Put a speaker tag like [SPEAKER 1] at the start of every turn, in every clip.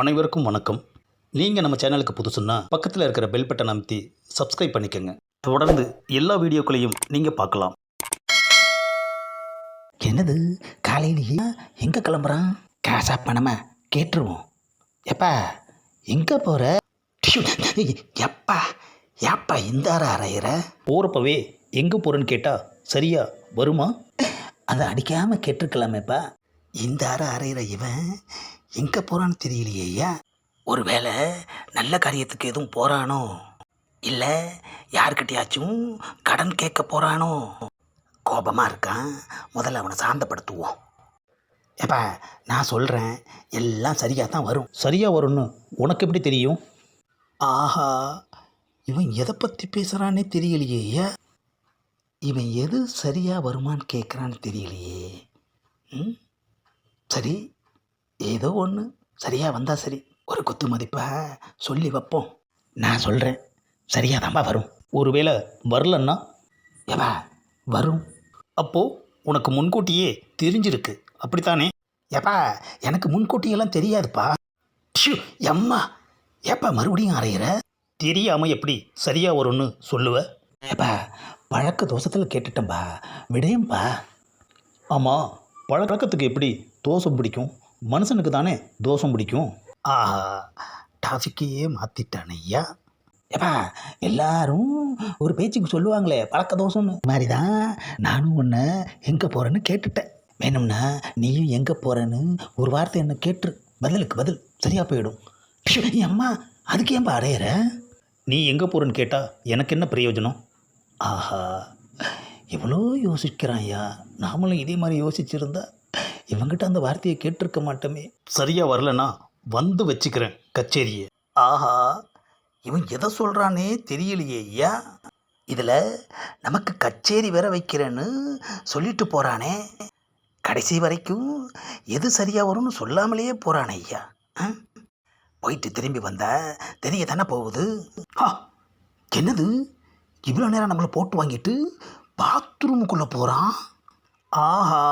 [SPEAKER 1] அனைவருக்கும் வணக்கம். நீங்கள் நம்ம சேனலுக்கு புதுசுன்னா பக்கத்தில் இருக்கிற பெல் பட்டன் அமைத்தி சப்ஸ்கிரைப் பண்ணிக்கோங்க. தொடர்ந்து எல்லா வீடியோக்களையும் நீங்கள் பார்க்கலாம்.
[SPEAKER 2] என்னது? காலையிலேயே எங்கே கிளம்புறான்? காசா பணமா? கேட்டுருவோம். எப்பா எங்கே போகிற எப்பா ஏப்பா இந்த அறை அறையிற?
[SPEAKER 1] போகிறப்பவே எங்கே போகிறேன்னு கேட்டால் சரியா வருமா?
[SPEAKER 2] அதை அடிக்காமல் கேட்டிருக்கலாமேப்பா. இந்த அறை அறையிற இவன் எங்கே போகிறான்னு தெரியலையே ஐயா. ஒருவேளை நல்ல காரியத்துக்கு எதுவும் போகிறானோ இல்லை யார்கிட்டயாச்சும் கடன் கேட்க போகிறானோ கோபமாக இருக்கான். முதல்ல அவனை சாந்தப்படுத்துவோம். ஏப்பா நான் சொல்கிறேன் எல்லாம் சரியாக தான் வரும்.
[SPEAKER 1] சரியாக வரும்னு உனக்கு எப்படி தெரியும்?
[SPEAKER 2] ஆஹா இவன் எதை பற்றி பேசுகிறானே தெரியலையே ஐயா. இவன் எது சரியாக வருமான்னு கேட்குறான்னு தெரியலையே. ம்? சரி ஏதோ ஒன்று சரியாக வந்தால் சரி. ஒரு குத்து மதிப்பாக சொல்லி வைப்போம். நான் சொல்கிறேன் சரியாக தான்ப்பா வரும்.
[SPEAKER 1] ஒருவேளை வரலன்னா?
[SPEAKER 2] ஏவா வரும்.
[SPEAKER 1] அப்போது உனக்கு முன்கூட்டியே தெரிஞ்சிருக்கு. அப்படித்தானே?
[SPEAKER 2] ஏப்பா எனக்கு முன்கூட்டியெல்லாம் தெரியாதுப்பா. ஷூ எம்மா. ஏப்பா மறுபடியும் அறையிற?
[SPEAKER 1] தெரியாமல் எப்படி சரியாக வரும்னு சொல்லுவ?
[SPEAKER 2] ஏப்பா பழக்க தோசத்தில் கேட்டுட்டேன்பா. விடையம்பா
[SPEAKER 1] ஆமாம் பழக்கத்துக்கு எப்படி தோசம் பிடிக்கும்? மனுஷனுக்கு தானே தோசம் பிடிக்கும்?
[SPEAKER 2] ஆஹா டாபிக்கையே மாற்றிட்டானே ஐயா ஏப்பா எல்லாரும் ஒரு பேச்சுக்கு சொல்லுவாங்களே பழக்க தோசம்னு மாதிரி தான் நானும் உன்னை எங்கே போகிறேன்னு கேட்டுட்டேன். வேணும்னா நீயும் எங்கே போகிறேன்னு ஒரு வார்த்தை என்ன கேட்டுரு. பதிலுக்கு பதில் சரியாக போயிடும். அம்மா அதுக்கு ஏன்பா அடையிற?
[SPEAKER 1] நீ எங்கே போகிறேன்னு கேட்டால் எனக்கு என்ன பிரயோஜனம்?
[SPEAKER 2] ஆஹா எவ்வளோ யோசிக்கிறான் ஐயா நாமளும் இதே மாதிரி யோசிச்சிருந்தா இவங்கிட்ட அந்த வார்த்தையை கேட்டிருக்க மாட்டோமே.
[SPEAKER 1] சரியாக வரலன்னா வந்து வச்சுக்கிறேன் கச்சேரியை.
[SPEAKER 2] ஆஹா இவன் எதை சொல்கிறானே தெரியலையே ஐயா. இதில் நமக்கு கச்சேரி வேற வைக்கிறேன்னு சொல்லிட்டு போகிறானே கடைசி வரைக்கும் எது சரியாக வரும்னு சொல்லாமலேயே போகிறானே ஐயா? போயிட்டு திரும்பி வந்தா தெரிய தானே போகுது? என்னது? இவ்வளோ நேரம் நம்மளை போட்டு வாங்கிட்டு பாத்ரூமுக்குள்ளே போகிறான் ஆஹா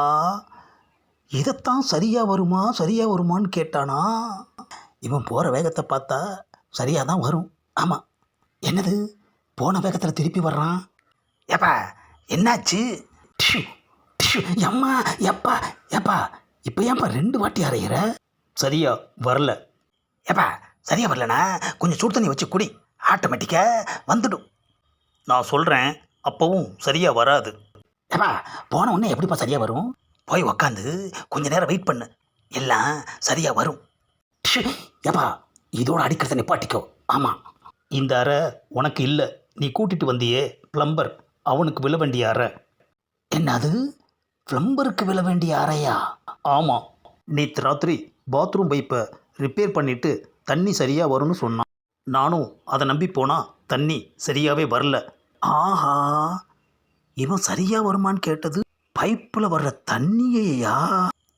[SPEAKER 2] இதைத்தான் சரியாக வருமா சரியாக வருமான்னு கேட்டானா? இவன் போகிற வேகத்தை பார்த்தா சரியாக தான் வரும். ஆமாம் என்னது? போன வேகத்தில் திருப்பி வர்றான்? ஏப்பா என்னாச்சு? டிஷ்யூ டிஷ்யூ எம்மா எப்பா ஏப்பா இப்போ ஏன்பா ரெண்டு வாட்டி அறையிற?
[SPEAKER 1] சரியா வரல.
[SPEAKER 2] ஏப்பா சரியாக வரலண்ணா கொஞ்சம் சுடு தண்ணி வச்சு குடி. ஆட்டோமேட்டிக்காக வந்துடும்.
[SPEAKER 1] நான் சொல்கிறேன் அப்போவும் சரியாக வராது.
[SPEAKER 2] ஏப்பா போன உடனே எப்படிப்பா சரியாக வரும்? போய் உக்காந்து கொஞ்ச நேரம் வெயிட் பண்ணு. எல்லாம் சரியாக வரும். ஏப்பா இதோட அடிக்கிறத நிப்பாட்டிக்கோ. ஆமாம்
[SPEAKER 1] இந்த அறை உனக்கு இல்லை. நீ கூட்டிட்டு வந்தியே பிளம்பர் அவனுக்கு விழ வேண்டிய அறை.
[SPEAKER 2] என்னது? பிளம்பருக்கு விழ வேண்டிய அறையா?
[SPEAKER 1] ஆமாம் நேற்று ராத்திரி பாத்ரூம் பைப்பை ரிப்பேர் பண்ணிட்டு தண்ணி சரியாக வரும்னு சொன்னான். நானும் அதை நம்பி போனால் தண்ணி சரியாகவே வரல.
[SPEAKER 2] ஆஹா இவன் சரியா வருமான்னு கேட்டது. பைப்பில் வர்ற தண்ணியையா?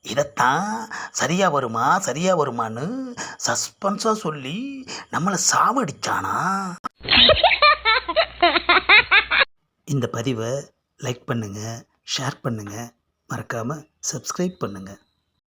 [SPEAKER 2] இதைத்தான் சரியா வருமா சரியா வருமான்னு சஸ்பென்ஸாக சொல்லி நம்மளை சாவடிச்சானா? இந்த பதிவை லைக் பண்ணுங்கள் ஷேர் பண்ணுங்கள் மறக்காமல் சப்ஸ்கிரைப் பண்ணுங்கள்